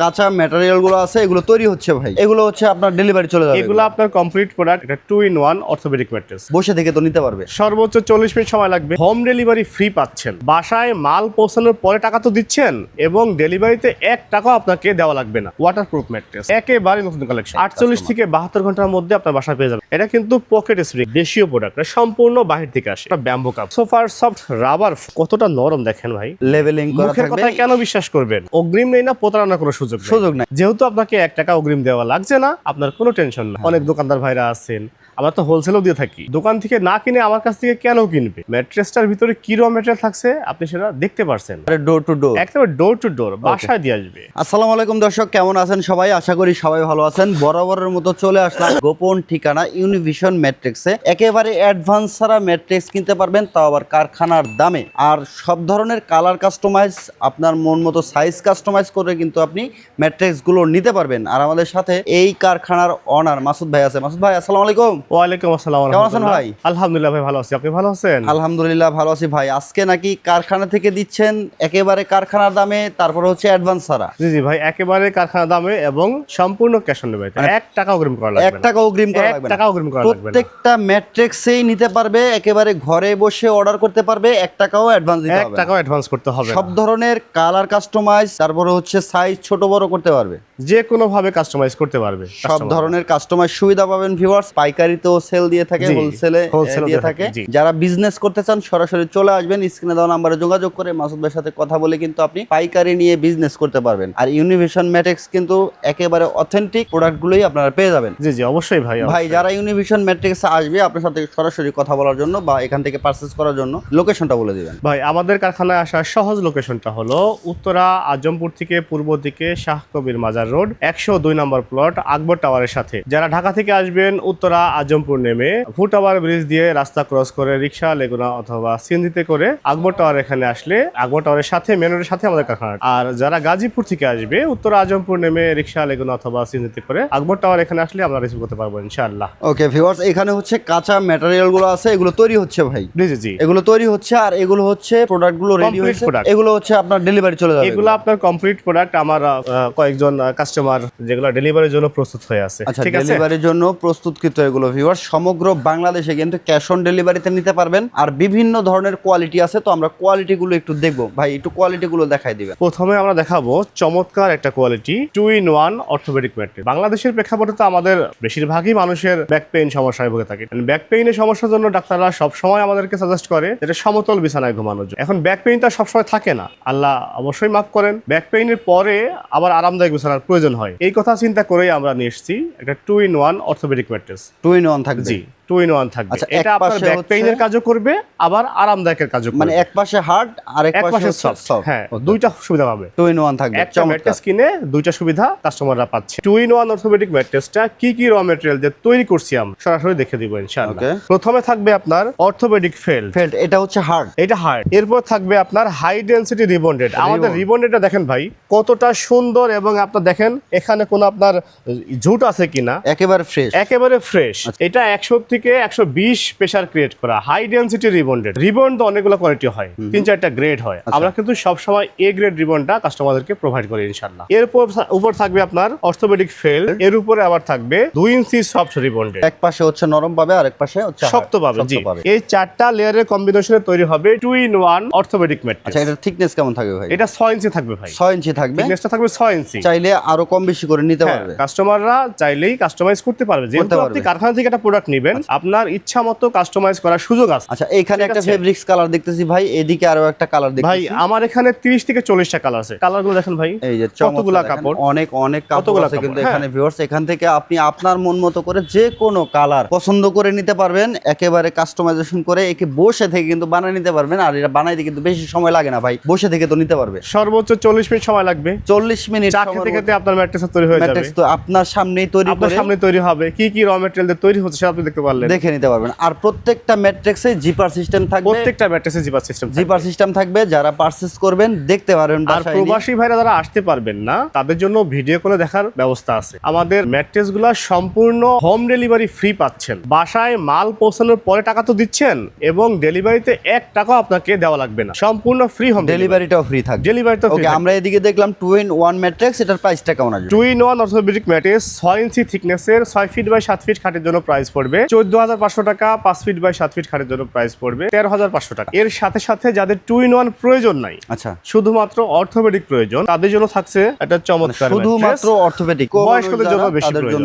কাঁচা ম্যাটেরিয়ালগুলো আছে এগুলো তৈরি হচ্ছে ভাই। এগুলো হচ্ছে আপনার ডেলিভারি চলে যাবে। এগুলো আপনার কমপ্লিট প্রোডাক্ট এটা two in one orthopedic mattress বসে থেকে তো নিতে পারবে। সর্বোচ্চ চল্লিশ মিনিট সময় লাগবে। হোম ডেলিভারি ফ্রি পাচ্ছেন। বাসায় মাল পৌঁছানোর পরে টাকা তো দিচ্ছেন এবং ডেলিভারিতে এক টাকাও আপনাকে দেওয়া লাগবে না। ওয়াটার প্রুফ ম্যাট্রেস একেবারে নতুন কালেকশন আটচল্লিশ থেকে বাহাত্তর ঘণ্টার মধ্যে আপনার বাসায় পেয়ে যাবেন। এটা কিন্তু পকেট স্প্রিং দেশীয় প্রোডাক্ট সম্পূর্ণ বাহির থেকে আসে। এটা ব্যাম্বো কাপ সোফার সফট রাবার কতটা নরম দেখেন ভাই। লেভেলিং করা থাকবে। কেন বিশ্বাস করবেন? অগ্রিম নেই না প্রতারণার কোনো সুযোগ সুযোগ নাই। যেহেতু আপনাকে এক টাকা অগ্রিম দেওয়া লাগছে না আপনার কোনো টেনশন না। অনেক দোকানদার ভাইরা আছেন আমরা তো হোলসেলও দিয়ে থাকি। দোকান থেকে না কিনে আমার কাছ থেকে কেন কিনবে? ম্যাট্রেসটার ভিতরে কি র ম্যাটেরিয়াল থাকছে আপনি সেটা দেখতে পারছেন। ডোর টু ডোর একদম ডোর টু ডোর বাসায় দিয়ে আসবে। আসসালামু আলাইকুম দর্শক কেমন আছেন সবাই? আশা করি সবাই ভালো আছেন। বরাবরের মতো চলে আসলাম গোপন ঠিকানা ইউনিভিশন ম্যাট্রিক্সে একেবারে অ্যাডভান্স ছাড়া ম্যাট্রিক্স কিনতে পারবেন তাও আবার কারখানার দামে। আর সব ধরনের কালার কাস্টমাইজ আপনার মন মতো সাইজ কাস্টমাইজ করে কিন্তু আপনি ম্যাট্রিক্সগুলো নিতে পারবেন। আর আমাদের সাথে এই কারখানার অনার মাসুদ ভাই আছে। মাসুদ ভাই আসসালামু আলাইকুম। ওয়ালাইকুম আসসালাম কেমন আছেন ভাই? আলহামদুলিল্লাহ ভাই ভালো আছি। আপনি ভালো আছেন? আলহামদুলিল্লাহ ভালো আছি ভাই। আজকে নাকি কারখানা থেকে দিচ্ছেন একেবারে কারখানার দামে তারপর হচ্ছে অ্যাডভান্স ছাড়া। জি জি ভাই একেবারে কারখানা দামে এবং সম্পূর্ণ ক্যাশ অন ডেলিভারি এক টাকা অগ্রিম করা মানে এক টাকা অগ্রিম করা এক টাকা অগ্রিম করা লাগবে প্রত্যেকটা ম্যাট্রিক্সেই নিতে পারবে একেবারে ঘরে বসে অর্ডার করতে পারবে এক টাকাও অ্যাডভান্স দিতে এক হবে। টাকাও অ্যাডভান্স করতে হবে সব ধরনের কালার কাস্টমাইজ তারপরে হচ্ছে সাইজ ছোট বড় করতে পারবে। যে কোনো ভাবে কাস্টমাইজ করতে পারবে সব ধরনের কাস্টমাইজ সুবিধা পাবেন ভিউয়ার্স পাইকারিতেও সেল দিয়ে থাকে হোলসেলে দিয়ে থাকে যারা বিজনেস করতে চান সরাসরি চলে আসবেন স্ক্রিনে দেওয়া নাম্বারে যোগাযোগ করে মাসুদ ভাইয়ের সাথে কথা বলে কিন্তু আপনি পাইকারি নিয়ে বিজনেস করতে পারবেন। আর ইউনিভিশন ম্যাট্রিক্স কিন্তু একেবারে অথেন্টিক প্রোডাক্টগুলোই আপনারা পেয়ে যাবেন। জি জি অবশ্যই ভাই ভাই। যারা ইউনিভিশন ম্যাট্রিক্সে আসবে আপনার সাথে সরাসরি কথা বলার জন্য বা এখান থেকে পারচেস করার জন্য লোকেশনটা বলে দিবেন। ভাই আমাদের কারখানায় আসার সহজ লোকেশনটা হলো উত্তরা আজমপুর থেকে পূর্ব দিকে শাহ কবির মাজার রোড একশো দুই নম্বর প্লট আকবর টাওয়ারের সাথে। যারা ঢাকা থেকে আসবেন উত্তরা আজমপুর নেমে ফুট টাওয়ার ব্রিজ দিয়ে রাস্তা ক্রস করে রিক্সা লেগুনা অথবা সিএনজিতে করে আকবর টাওয়ার এখানে আসলে আকবর টাওয়ারের সাথে মেন রোডের সাথে আমাদের কারখানা। আর যারা গাজীপুর থেকে আসবে উত্তরা আজমপুর নেমে রিক্সা লেগুনা অথবা সিএনজিতে করে আকবর টাওয়ার এখানে আসলে আমরা রিসিভ করতে পারব ইনশাআল্লাহ। ওকে ভিউয়ার্স এখানে হচ্ছে কাঁচা ম্যাটেরিয়ালগুলো আছে এগুলো তৈরি হচ্ছে ভাই। জি জি জি। এগুলো তৈরি হচ্ছে আর এগুলো হচ্ছে প্রোডাক্টগুলো রেডি Complete product। এগুলো হচ্ছে আপনার ডেলিভারি চলে যাবে। এগুলো আপনার কমপ্লিট প্রোডাক্ট আমার আহ, কয়েকজন কাস্টমার যেগুলো ডেলিভারির জন্য প্রস্তুত হয়ে আছে। আচ্ছা ঠিক আছে? ডেলিভারির জন্য প্রস্তুতকৃত এগুলো ভিউয়ার সমগ্র বাংলাদেশে কিন্তু ক্যাশ অন ডেলিভারিতে নিতে পারবেন। আর বিভিন্ন ধরনের কোয়ালিটি আছে তো আমরা কোয়ালিটি গুলো একটু দেখব। ভাই একটু কোয়ালিটি গুলো দেখাই দিবেন। প্রথমে আমরা দেখাবো চমৎকার একটা quality two in one orthopedic mattress বাংলাদেশের প্রেক্ষাপটে তো আমাদের বেশিরভাগই মানুষের ব্যাক পেইন সমস্যায় ভুগে থাকে। ব্যাক পেইনের সমস্যার জন্য ডাক্তাররা সবসময় আমাদেরকে সাজেস্ট করে যেটা সমতল বিছানায় ঘুমানোর জন্য। এখন ব্যাক পেইনটা সবসময় থাকে না। আল্লাহ অবশ্যই মাফ করেন। ব্যাক পেইনের পরে আবার আরামদায়ক বিছানার প্রয়োজন হয়। এই কথা চিন্তা করেই আমরা নিয়ে এসেছি একটা two in one orthopedic mattress two in one থাকবে। জি। টু ইন ওয়ান থাকবে। আচ্ছা, এটা আপনার ব্যাক পেইনের কাজও করবে আবার আরামদায়কের কাজও করবে। মানে এক পাশে হার্ড আর এক পাশে সফট হ্যাঁ দুইটা সুবিধা পাবে। টু ইন ওয়ান থাকবে একটা ম্যাট্রেস কিনে দুইটা সুবিধা কাস্টমাররা পাচ্ছে। টু ইন ওয়ান অর্থোপেডিক ম্যাট্রেসটা কি কি র মেটেরিয়াল দিয়ে তৈরি করছি আমরা সরাসরি দেখে দিব ইনশাআল্লাহ। প্রথমে থাকবে আপনার অর্থোপেডিক ফেল ফেল্ট এটা হচ্ছে হার্ড এটা হার্ড এরপর থাকবে আপনার হাই ডেন্সিটি রিবন্ডেড আমাদের। রিবন্ডেডটা দেখেন ভাই কতটা সুন্দর এবং আপনার দেখেন এখানে কোনো আপনার ঝুট আছে কিনা? একেবারে ফ্রেশ একেবারে ফ্রেশ আচ্ছা। এটা একশো থেকে একশো বিশ প্রেশার ক্রিয়েট করা হাই ডেন্সিটি রিবন্ডেড রিবন্ড তো অনেকগুলো কোয়ালিটি হয় তিন চারটা গ্রেড হয়। আচ্ছা। আমরা কিন্তু সবসময় এ গ্রেড রিবনটা কাস্টমারদেরকে প্রোভাইড করি ইনশাল্লাহ এরপর উপর থাকবে আপনার অর্থোপেডিক ফেল এর উপরে আবার থাকবে দুই ইঞ্চি সফট রিবন্ডেড এক পাশে হচ্ছে নরম পাবে আর এক পাশে হচ্ছে শক্ত পাবে জি। এই চারটা লেয়ারের কম্বিনেশনে তৈরি হবে টু ইন ওয়ান অর্থোপেডিক আচ্ছা ম্যাট্রেস এটার থিকনেস কেমন থাকবে ভাই? এটা ছয় ইঞ্চি থাকবে ভাই। ছয় ইঞ্চি থাকবে? থিকনেসটা থাকবে ছয় ইঞ্চি চাইলে আরও কম বেশি করে নিতে হ্যাঁ, পারবে। কাস্টমাররা চাইলেই কাস্টমাইজ করতে পারবে। যেহেতু আপনি কারখানা থেকে একটা প্রোডাক্ট নেবেন আপনার ইচ্ছা মতো কাস্টমাইজ করার সুযোগ আছে। আচ্ছা এইখানে ঠিক একটা ফেব্রিক্স কালার দেখতেছি ভাই এদিকে আরও একটা কালার ভাই আমার এখানে তিরিশ থেকে চল্লিশটা কালার আছে। কালারগুলো দেখেন ভাই এই যে কতগুলা কাপড়? অনেক অনেক কাপড় আছে কিন্তু এখানে ভিউয়ার্স এখান থেকে আপনি আপনার মন মতো করে যে কোনো কালার পছন্দ করে নিতে পারবেন একেবারে কাস্টমাইজেশন করে একে বসে থেকে কিন্তু বানিয়ে নিতে পারবেন আর এটা বানাইতে কিন্তু বেশি সময় লাগে না ভাই বসে থেকে তো নিতে পারবে। সর্বোচ্চ চল্লিশ মিনিট সময় লাগবে। চল্লিশ মিনিট চা খেতে খেতে আপনার ম্যাট্রেস তৈরি হয়ে যাবে। ম্যাট্রিক্স তো আপনার সামনেই তৈরি আপনার সামনে তৈরি হবে। কি কি র মেটেরিয়াল দিয়ে তৈরি হচ্ছে সেটা আপনি দেখতে পারলেন। দেখে নিতে পারবেন। আর প্রত্যেকটা ম্যাট্রিক্সে জিপার সিস্টেম থাকবে। প্রত্যেকটা ম্যাট্রেসে জিপার সিস্টেম জিপার সিস্টেম থাকবে। যারা পারচেস করবেন দেখতে পারবেন আর প্রবাসী ভাইরা যারা আসতে পারবেন না তাদের জন্য ভিডিও কলে দেখার ব্যবস্থা আছে। আমাদের ম্যাট্রেসগুলা সম্পূর্ণ হোম ডেলিভারি ফ্রি পাচ্ছেন। বাসায় মাল পৌঁছানোর পরে টাকা তো দিচ্ছেন এবং ডেলিভারিতে এক টাকাও আপনাকে দেওয়া লাগবে না। সম্পূর্ণ ফ্রি হোম ডেলিভারি ডেলিভারিটাও ফ্রি থাকবে। ডেলিভারি তো ওকে আমরা এদিকে দেখলাম টু ইন ওয়ান ম্যাট্রিক্স এটার প্রাইসটা কেমন আসবে? Two in one orthopedic mattress ছয় ইঞ্চি থিকনেসের ছয় ফিট বাই সাত ফিট খাটের জন্য প্রাইস পড়বে। চোদ্দ হাজার পাঁচশো টাকা পাঁচ ফিট বাই সাত ফিট খাটের জন্য প্রাইস পড়বে। তেরো হাজার পাঁচশো টাকা। এর সাথে সাথে যাদের টু ইন ওয়ান প্রয়োজন নাই আচ্ছা। শুধুমাত্র অর্থোপেডিক প্রয়োজন তাদের জন্য থাকছে একটা চমৎকার শুধুমাত্র। অর্থোপেডিক বয়স্কদের জন্য বেশি প্রয়োজন।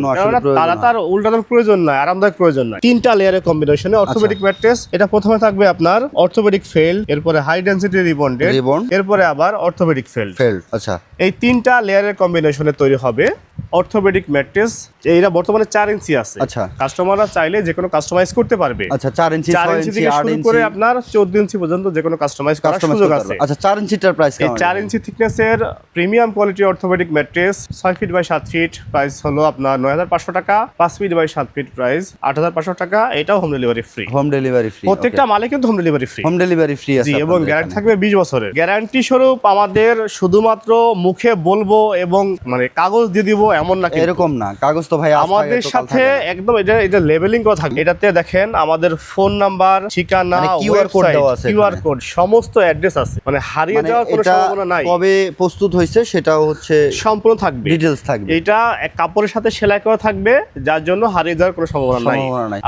তারা তার উল্টানোর প্রয়োজন নাই আরামদায়ক প্রয়োজন নাই। তিনটা লেয়ারের কম্বিনেশনে। অর্থোপেডিক ম্যাট্রেস এটা প্রথমে থাকবে আপনার অর্থোপেডিক ফেল এরপরে হাই ডেন্সিটি রিবন্ডেড। এরপরে আবার অর্থোপেডিক ফেল ফেল আচ্ছা। এই তিনটা লেয়ারের কম্বিনেশনে তৈরি হবে অর্থোপেডিক ম্যাট্রেস এইটা বর্তমানে চার ইঞ্চি আছে। আচ্ছা। কাস্টমাররা চাইলে যে কোনো কাস্টমাইজ করতে পারবে। আচ্ছা চার ইঞ্চি চার ইঞ্চি থেকে শুরু করে আপনার চোদ্দ ইঞ্চি পর্যন্ত যে কোনো কাস্টমাইজ করার কাস্টমাইজ সুযোগ আছে। আচ্ছা চার ইঞ্চিটার প্রাইস এই চার? ইঞ্চি থিকনেসের প্রিমিয়াম কোয়ালিটি অর্থোপেডিক ম্যাট্রেস ছয় ফিট বাই সাত ফিট প্রাইস হলো আপনার নয় হাজার পাঁচশো টাকা। পাঁচ ফিট বাই সাত ফিট প্রাইস আট হাজার পাঁচশো টাকা। এটাও home delivery free home delivery free প্রত্যেকটা মালে কিন্তু home delivery free home delivery free আছে এবং গ্যারান্টি থাকবে বিশ বছরের। গ্যারান্টি স্বরূপ আমাদের শুধুমাত্র মুখে বলব এবং মানে কাগজ দিয়ে দিব এমন না এরকম না। কাগজ তো ভাই আমাদের সাথে একদম এটা এটা লেবেলিং করা থাকবে। এটাতে দেখেন আমাদের ফোন নাম্বার ঠিকানা মানে QR code দেওয়া আছে কিউআর কোড সমস্ত অ্যাড্রেস আছে। মানে হারিয়ে মানে যাওয়ার কোনো সম্ভাবনা নাই। কবে প্রস্তুত হয়েছে সেটাও হচ্ছে সম্পূর্ণ থাকবে। ডিটেলস থাকবে। এটা এক কাপড়ের সাথে সেলাই করা থাকবে যার জন্য হারিয়ে যাওয়ার কোনো সম্ভাবনা নাই।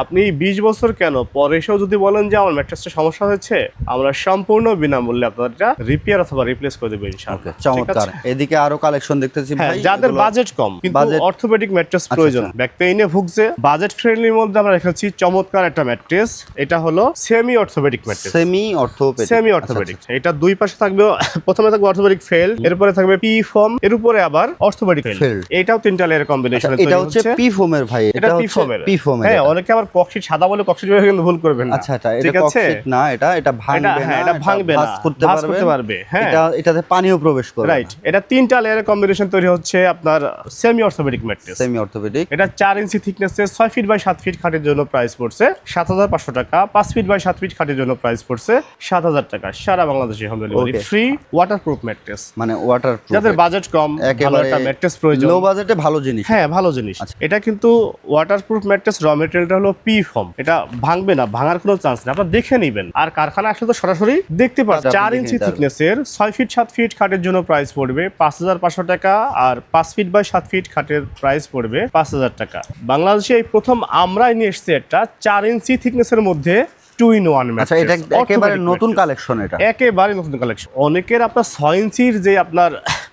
আপনি বিশ বছর কেন? পরে এসেও যদি বলেন যে আমার ম্যাট্রেসটা সমস্যা হয়েছে আমরা সম্পূর্ণ বিনামূল্যে আপনারটা রিপেয়ার অথবা রিপ্লেস করে দেবো ইনশাআল্লাহ। চমৎকার? এদিকে আরও কালেকশন দেখতেছি হ্যাঁ ভাই যাদের বাজেট কম কিন্তু অর্থোপেডিক ম্যাট্রেস আচ্ছা, প্রয়োজন। আচ্ছা। ব্যাক পেইনে ভুগছে। বাজেট ফ্রেন্ডলির মধ্যে আমরা রেখেছি চমৎকার একটা ম্যাট্রেস এটা হলো semi orthopedic mattress semi orthopedic semi orthopedic এটা দুই পাশে থাকবে প্রথমে থাকবে অর্থোপেডিক ফেল এরপরে থাকবে পি ফর্ম এর উপরে আবার অর্থোপেডিক ফেল এটাও তিনটা লেয়ার কম্বিনেশন এটা হচ্ছে পি ফোমের ভাই এটা পি ফর্মের পি ফোমের হ্যাঁ এটা। অনেকে আবার কক্সিট সাদা বলে কক্সিট ভেবে কিন্তু ভুল করবেন না। আচ্ছা আচ্ছা এটা ঠিক আছে না এটা এটা এটা ভাঙবে হ্যাঁ না এটা ভাঙবে না। করতে পারবে। হ্যাঁ। এটা এটাতে পানিও প্রবেশ করবে রাইট এটা তিনটা লেয়ারের কম্বিনেশন তৈরি হচ্ছে আপনার semi orthopedic mattress. Semi orthopedic এটা চার ইঞ্চি থিকনেসে ছয় ফিট বাই সাত ফিট খাটের জন্য প্রাইস পড়ছে। সাত হাজার পাঁচশো টাকা পাঁচ ফিট বাই সাত ফিট খাটের জন্য প্রাইস পড়ছে সাত হাজার টাকা। সারা বাংলাদেশে home delivery free waterproof mattress. মানে ওয়াটার যাদের বাজেট কম ভালো একটা ম্যাট্রেস প্রয়োজন। লো বাজেটে ভালো জিনিস। হ্যাঁ ভালো জিনিস। আচ্ছা। এটা কিন্তু ওয়াটার প্রুফ ম্যাট্রেস র মেটেরিয়ালটা হলো পি ফর্ম এটা ভাঙবে না ভাঙার কোনো চান্স নেই। আপনারা দেখে নেবেন। আর কারখানা আসলে তো সরাসরি দেখতে পাচ্ছেন চার ইঞ্চি থিকনেসের ছয় ফিট সাত ফিট খাটের জন্য প্রাইস পড়বে। পাঁচ হাজার পাঁচশো টাকা আর পাঁচ ফিট বাই সাত ফিট খাটের প্রাইস পড়বে পাঁচ হাজার টাকা। বাংলাদেশে এই প্রথম আমরাই নিয়ে এসছি একটা চার ইঞ্চি থিকনেসের মধ্যে টু ইন ওয়ান আচ্ছা এটা একেবারে নতুন কালেকশন এটা। একেবারে নতুন কালেকশন অনেকের আপনার ছয় ইঞ্চির যে আপনার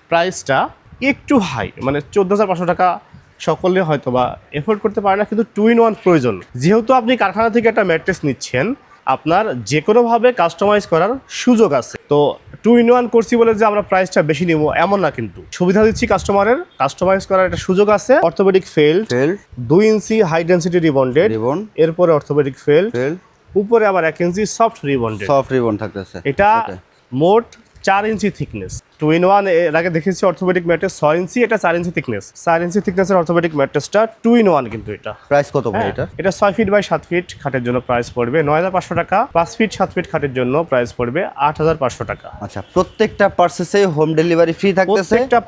প্রাইসটা একটু হাই মানে চোদ্দ হাজার পাঁচশো টাকা সকলে হয়তো বা এফোর্ড করতে পারে না কিন্তু টু ইন ওয়ান প্রয়োজন। যেহেতু আপনি কারখানা থেকে একটা ম্যাট্রেস নিচ্ছেন আপনার যে কোনোভাবে কাস্টমাইজ করার সুযোগ আছে। তো টু ইন ওয়ান করছি বলে যে আমরা প্রাইসটা বেশি নেব এমন না কিন্তু। সুবিধা দিচ্ছি কাস্টমারের কাস্টমাইজ করার একটা সুযোগ আছে অর্থোপেডিক ফেল দুই ইঞ্চি হাই ডেন্সিটি রিবন্ডেড রিবন এরপরে অর্থোপেডিক ফেল ফেল উপরে আবার এক ইঞ্চি সফট রিবন্ডেড সফট রিবন থাকতেছে। এটা মোট চার ইঞ্চি থিকনেস টু ইন ওয়ানের আগে দেখেছি অর্থোপেডিক ম্যাট্রেস ছয় ইঞ্চি এটা চার ইঞ্চি থিকনেস চার ইঞ্চি থিকনেসের অর্থোপেডিক ম্যাট্রেসটা টু ইন ওয়ান কিন্তু এটা। প্রাইস কত ভাই হ্যাঁ, এটা? এটা ছয় ফিট বাই সাত ফিট খাটের জন্য প্রাইস পড়বে। নয় হাজার পাঁচশো টাকা পাঁচ ফিট সাত ফিট খাটের জন্য প্রাইস পড়বে আট হাজার পাঁচশো টাকা। আচ্ছা প্রত্যেকটা পার্সেসে হোম ডেলিভারি ফ্রি থাকতেছে? প্রত্যেকটা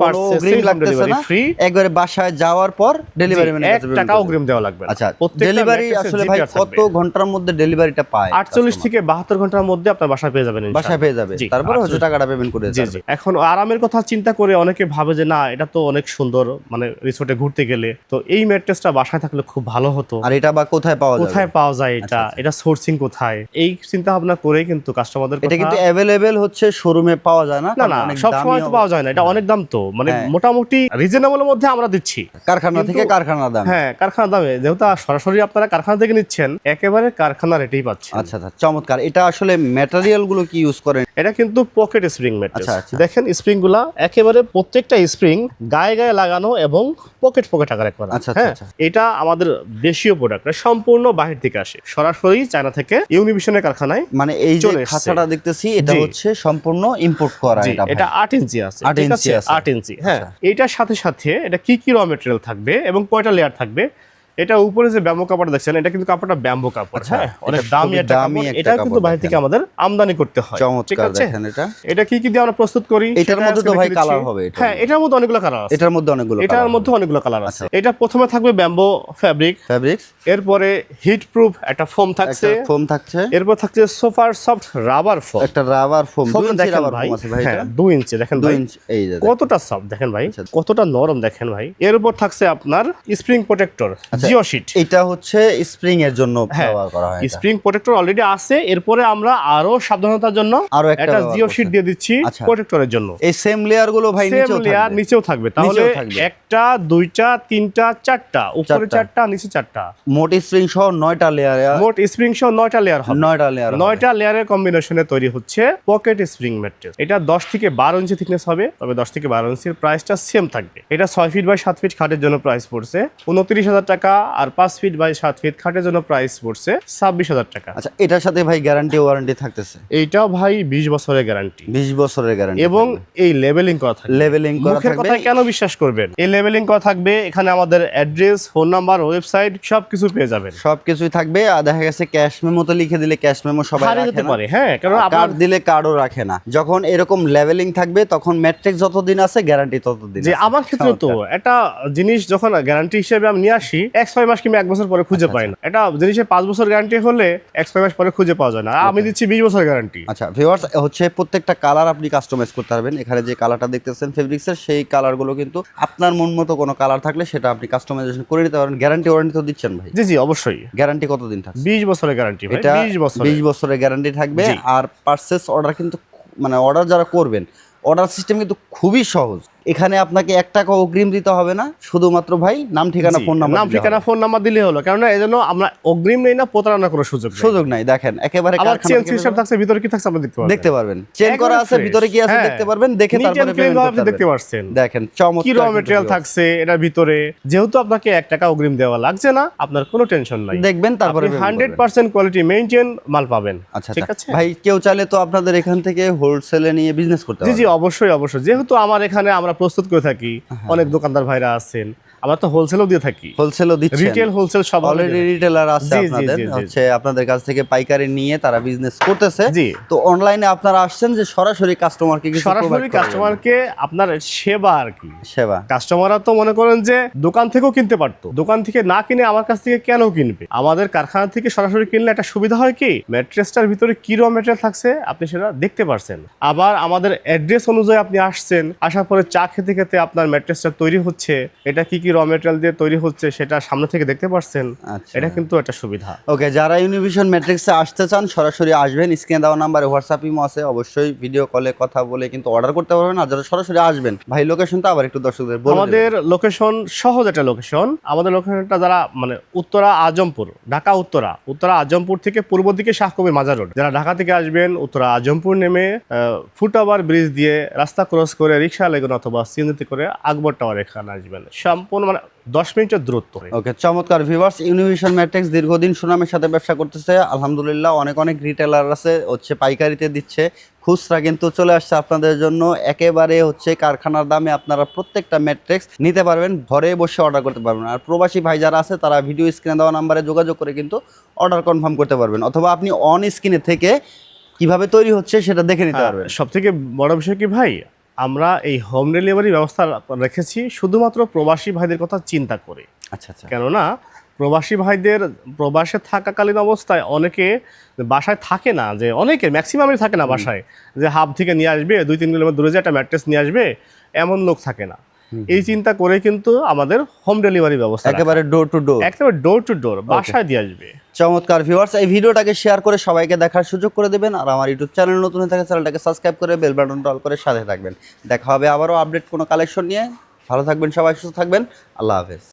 লাগতেছে delivery না? free। একবারে বাসায় যাওয়ার পর ডেলিভারি ম্যানের এক টাকা অগ্রিম দেওয়া লাগবে আচ্ছা প্রত্যেকটা ডেলিভারি আসলে ভাই কত ঘণ্টার মধ্যে ডেলিভারিটা পায় আটচল্লিশ customer? থেকে বাহাত্তর ঘণ্টার মধ্যে আপনার বাসায় পেয়ে যাবেন। বাসায় পেয়ে যাবে। তারপরে হচ্ছে টাকাটা পেমেন্ট করে জি। এখন আরামের কথা চিন্তা করে অনেকে ভাবে যে না এটা তো অনেক সুন্দর মানে রিসোর্টে ঘুরতে গেলে। তো এই ম্যাট্রেসটা বাসায় থাকলে খুব ভালো হতো। আর এটা বা কোথায় পাওয়া যাবে? কোথায় পাওয়া যায় এটা? আচ্ছা, এটা সোর্সিং কোথায়? এই চিন্তা ভাবনা করেই কিন্তু কাস্টমারদের এটা কিন্তু অ্যাভেলেবেল হচ্ছে শোরুমে পাওয়া যায় না না না সব সময় তো পাওয়া যায় না এটা অনেক দাম তো। মানে হ্যাঁ। মোটামুটি রিজনেবলের মধ্যে আমরা দিচ্ছি। কারখানা থেকে কারখানা দাম। হ্যাঁ কারখানা দামে। যেহেতু সরাসরি আপনারা কারখানা থেকে নিচ্ছেন একেবারে কারখানা রেটেই পাচ্ছেন। আচ্ছা আচ্ছা চমৎকার। এটা আসলে ম্যাটেরিয়ালগুলো কি ইউজ করেন? এটা কিন্তু পকেট স্প্রিং ম্যাট্রেস আচ্ছা, আচ্ছা। দেখেন স্প্রিংগুলা একেবারে প্রত্যেকটা স্প্রিং গায়ে গায়ে লাগানো এবং পকেট পকেট আকারে করা। আচ্ছা, আচ্ছা, হ্যাঁ? আচ্ছা। এটা আমাদের দেশীয় প্রোডাক্ট সম্পূর্ণ বাহির থেকে আসে। সরাসরি চায়না থেকে ইউনিভিশনের কারখানায় মানে এই যে খাঁচাটা দেখতেছি এটা হচ্ছে সম্পূর্ণ ইম্পোর্ট করা এটা এটা ভাই। আট ইঞ্চি আছে। আট ঠিক ইঞ্চি আছে? আছে। আট ইঞ্চি হ্যাঁ। আচ্ছা। এইটার সাথে সাথে এটা কি কি র মেটেরিয়াল থাকবে এবং কয়টা লেয়ার থাকবে? এটা উপরে যে ব্যাম্বো কাপড় দেখছেন এটা কিন্তু কাপড়টা ব্যাম্বো কাপড় আচ্ছা, হ্যাঁ। অনেক দামি একটা কাপড় এটা কিন্তু বাইরে থেকে আমাদের আমদানি করতে হয় ঠিক চমৎকার আছে? দেখেন এটা। এটা কি কি দিয়ে আমরা প্রস্তুত করি? এটার মধ্যে তো ভাই কালার হবে এটার হ্যাঁ এটার মধ্যে অনেকগুলো কালার আছে। এটার মধ্যে অনেকগুলো এটার মধ্যে অনেকগুলো কালার আছে। এটা প্রথমে থাকবে ব্যাম্বো ফ্যাব্রিক ফ্যাব্রিক্স এরপরে হিট প্রুফ একটা ফোম থাকছে। ফোম থাকছে। এরপর থাকছে সোফার সফট রাবার ফোম একটা রাবার ফোম ফোম দুই ইঞ্চি দেখেন রাবার ভাই। ফোম আছে ভাই হ্যাঁ এটা দুই ইঞ্চি দেখেন দুই ইঞ্চি এই যে কতটা সফট দেখেন ভাই। আচ্ছা। কতটা নরম দেখেন ভাই। এর উপর থাকছে আপনার স্প্রিং প্রোটেক্টর আচ্ছা। Geo sheet. এটা হচ্ছে স্প্রিং এর জন্য হ্যাঁ, ব্যবহার করা হয় স্প্রিং প্রোটেক্টর অলরেডি আছে। এরপরে আমরা আরও সাবধানতার জন্য আরও একটা জিও। শিট দিয়ে দিচ্ছি আচ্ছা। প্রোটেক্টরের জন্য। এই সেম লেয়ারগুলো ভাই নিচেও লেয়ার থাকবে। নিচেও থাকবে। তাহলে একটা দুইটা তিনটা চারটা উপরে চারটা। নিচে চারটা। মোট স্প্রিং সহ নয়টা লেয়ার মোট স্প্রিং সহ নয়টা লেয়ার হবে। নয়টা লেয়ার নয়টা লেয়ারের কম্বিনেশনে তৈরি হচ্ছে পকেট স্প্রিং ম্যাট্রেস এটা দশ থেকে বারো ইঞ্চি থিকনেস হবে তবে দশ থেকে বারো ইঞ্চির প্রাইসটা সেম থাকবে। এটা ছয় ফিট বাই সাত ফিট খাটের জন্য প্রাইস পড়ছে। উনত্রিশ হাজার টাকা আর পাঁচ ফিট বাই সাত ফিট খাটের জন্য প্রাইস পড়ছে ছাব্বিশ হাজার টাকা। আচ্ছা এটার সাথে ভাই গ্যারান্টি ওয়ারেন্টি থাকতেছে? এইটাও ভাই বিশ বছরের গ্যারান্টি 20 বছরের গ্যারান্টি এবং এই লেভেলিং করা থাকবে। লেভেলিং করা থাকবে। কথায় কেন বিশ্বাস করবেন? এই লেভেলিং করা থাকবে এখানে আমাদের অ্যাড্রেস ফোন নাম্বার ওয়েবসাইট সবকিছু পেয়ে যাবেন। সবকিছুই থাকবে আর দেখা গেছে ক্যাশ মেমোতে লিখে দিলে ক্যাশ মেমো সবাই রাখে পারে হ্যাঁ কারণ কার্ড দিলে কার্ডও রাখে না। যখন এরকম লেভেলিং থাকবে তখন ম্যাট্রিক্স যতদিন আছে গ্যারান্টি ততদিন যে আমার ক্ষেত্রে তো একটা জিনিস যখন গ্যারান্টি হিসেবে আমি নিয়ে আসি এক ছয় মাস কিংবা এক বছর পরে খুঁজে আচ্ছা, পাই না। এটা জিনিসের পাঁচ বছর গ্যারান্টি হলে এক ছয় মাস পরে খুঁজে পাওয়া যায় না। আমি দিচ্ছি বিশ বছর গ্যারান্টি আচ্ছা ভিউয়ার্স হচ্ছে প্রত্যেকটা কালার আপনি কাস্টমাইজ করতে পারবেন। এখানে যে কালারটা দেখতেছেন ফেব্রিক্সের সেই কালারগুলো কিন্তু আপনার মন মতো কোনো কালার থাকলে সেটা আপনি কাস্টমাইজেশন করে নিতে পারেন। গ্যারান্টি ওয়ারেন্টি তো দিচ্ছেন ভাই। জি জি অবশ্যই। গ্যারান্টি কতদিন থাকছে? বিশ বছরের গ্যারান্টি এটা বিশ বছরের। গ্যারান্টি থাকবে। আর পার্সেস অর্ডার কিন্তু মানে অর্ডার যারা করবেন অর্ডার সিস্টেম কিন্তু খুবই সহজ। এখানে আপনাকে এক টাকা অগ্রিম দিতে হবে না শুধুমাত্র ভাই নাম ঠিকানা ফোন নাম্বার নাম ঠিকানা ফোন নাম্বার দিলে হলো কারণ এজন্য আমরা অগ্রিম নেই না প্রতারণা কোনো সুযোগ সুযোগ নাই দেখেন একেবারে আবার চেন সিস্টেম থাকছে ভিতরে কি থাকছে আপনি দেখতে পারবেন দেখতে পারবেন। চেন করা আছে ভিতরে কি আছে হ্যাঁ। দেখতে পারবেন দেখে তারপরে আপনি দেখতে। পারছেন। দেখেন চমৎকার কি র viewers। থাকছে এটার ভিতরে যেহেতু আপনাকে এক টাকা অগ্রিম দেওয়া লাগছে না আপনার কোনো টেনশন নাই। দেখবেন তারপরে payment হান্ড্রেড করবেন। পার্সেন্ট কোয়ালিটি মেনটেন মাল পাবেন। আচ্ছা ঠিক আচ্ছা। আছে? ভাই কেউ চাইলে তো আপনাদের এখান থেকে হোলসেলে নিয়ে বিজনেস করতে জি জি অবশ্যই অবশ্যই। যেহেতু আমার এখানে আমরা প্রস্তুত করে থাকি হ্যাঁ। অনেক দোকানদার ভাইরা আছেন আমরা তো হোলসেলও দিয়ে থাকি। হোলসেলও দিচ্ছেন। রিটেল হোলসেল সব অলরেডি দিয়ে রিটেলার আছে আপনাদের। হচ্ছে আপনাদের কাছ থেকে পাইকারি নিয়ে তারা বিজনেস করতেছে। জি। তো অনলাইনে আপনারা আসছেন যে সরাসরি কাস্টমারকে কিছু সরাসরি। কাস্টমারকে আপনার সেবা আর কি। সেবা। কাস্টমাররা তো মনে করেন যে দোকান থেকেও কিনতে পারতো। দোকান থেকে না কিনে আমার কাছ থেকে কেন কিনবে? আমাদের কারখানা থেকে সরাসরি কিনলে একটা সুবিধা হয় কি? ম্যাট্রেসটার ভিতরে কি র মেটেরিয়াল থাকছে আপনি সেটা দেখতে পারছেন। আবার আমাদের অ্যাড্রেস অনুযায়ী আপনি আসছেন আসার পরে চা খেতে খেতে আপনার ম্যাট্রেসটা তৈরি হচ্ছে। এটা কি কি র মেটেরিয়াল দিয়ে তৈরি হচ্ছে সেটা সামনে থেকে দেখতে পারছেন আচ্ছা। এটা কিন্তু একটা সুবিধা। ওকে যারা ইউনিভিশন ম্যাট্রিক্সে আসতে চান সরাসরি আসবেন স্ক্রিনে দেওয়া নাম্বারে হোয়াটসঅ্যাপ ইমো আছে অবশ্যই ভিডিও কলে কথা বলে কিন্তু অর্ডার করতে পারবেন আর যারা সরাসরি আসবেন। ভাই লোকেশনটা আবার একটু দর্শকদের। আমাদের লোকেশন সহজ একটা লোকেশন আমাদের লোকেশনটা যারা মানে উত্তরা আজমপুর ঢাকা উত্তরা উত্তরা আজমপুর থেকে পূর্ব দিকে শাহকবি মাজার রোড। যারা ঢাকা থেকে আসবেন উত্তরা আজমপুর নেমে ফুট ওভার ব্রিজ দিয়ে রাস্তা ক্রস করে রিক্সা লেগুন অথবা সিএনজিতে করে আকবর টাওয়ার এখানে আসবেন। সম্পূর্ণ মানে দশ মিনিটের দূরত্ব। ওকে চমৎকার ভিভার্স ইউনিভিশন ম্যাট্রিক্স দীর্ঘদিন সুনামের সাথে ব্যবসা করতেছে। আলহামদুলিল্লাহ অনেক অনেক রিটেলার আছে হচ্ছে পাইকারিতে দিচ্ছে। খুচরা কিন্তু চলে আসছে আপনাদের জন্য। একেবারে হচ্ছে কারখানার দামে আপনারা প্রত্যেকটা ম্যাট্রিক্স নিতে পারবেন ঘরে বসে অর্ডার করতে পারবেন। আর প্রবাসী ভাই যারা আছে তারা ভিডিও স্ক্রিনে দেওয়া নাম্বারে যোগাযোগ করে কিন্তু অর্ডার কনফার্ম করতে পারবেন। অথবা আপনি অন স্ক্রিনে থেকে কীভাবে তৈরি হচ্ছে সেটা দেখে নিতে পারবেন। সব থেকে বড় বিষয় কি ভাই আমরা এই হোম ডেলিভারি ব্যবস্থা রেখেছি শুধুমাত্র প্রবাসী ভাইদের কথা চিন্তা করে। আচ্ছা আচ্ছা। কেননা প্রবাসী ভাইদের প্রবাসে থাকাকালীন অবস্থায় অনেকে বাসায় থাকে না যে অনেকে ম্যাক্সিমামই থাকে না বাসায়। যে হাফ থেকে নিয়ে আসবে দুই তিন কিলোমিটার দূরে যে একটা ম্যাট্রেস নিয়ে আসবে এমন লোক থাকে না। এই চিন্তা করে কিন্তু আমাদের হোম ডেলিভারি ব্যবস্থা একেবারে ডোর টু ডোর একেবারে ডোর টু ডোর বাসায় দিয়ে আসবে। চমৎকার ভিউয়ার্স এই ভিডিওটাকে শেয়ার করে সবাইকে দেখার সুযোগ করে দেবেন আর আমার ইউটিউব চ্যানেল নতুন হয়ে থাকে চ্যানেলটাকে সাবস্ক্রাইব করে বেল বাটনটা অল করে সাথে থাকবেন। দেখা হবে আবারও আপডেট কোনো কালেকশন নিয়ে। ভালো থাকবেন সবাই সুস্থ থাকবেন। আল্লাহ হাফেজ।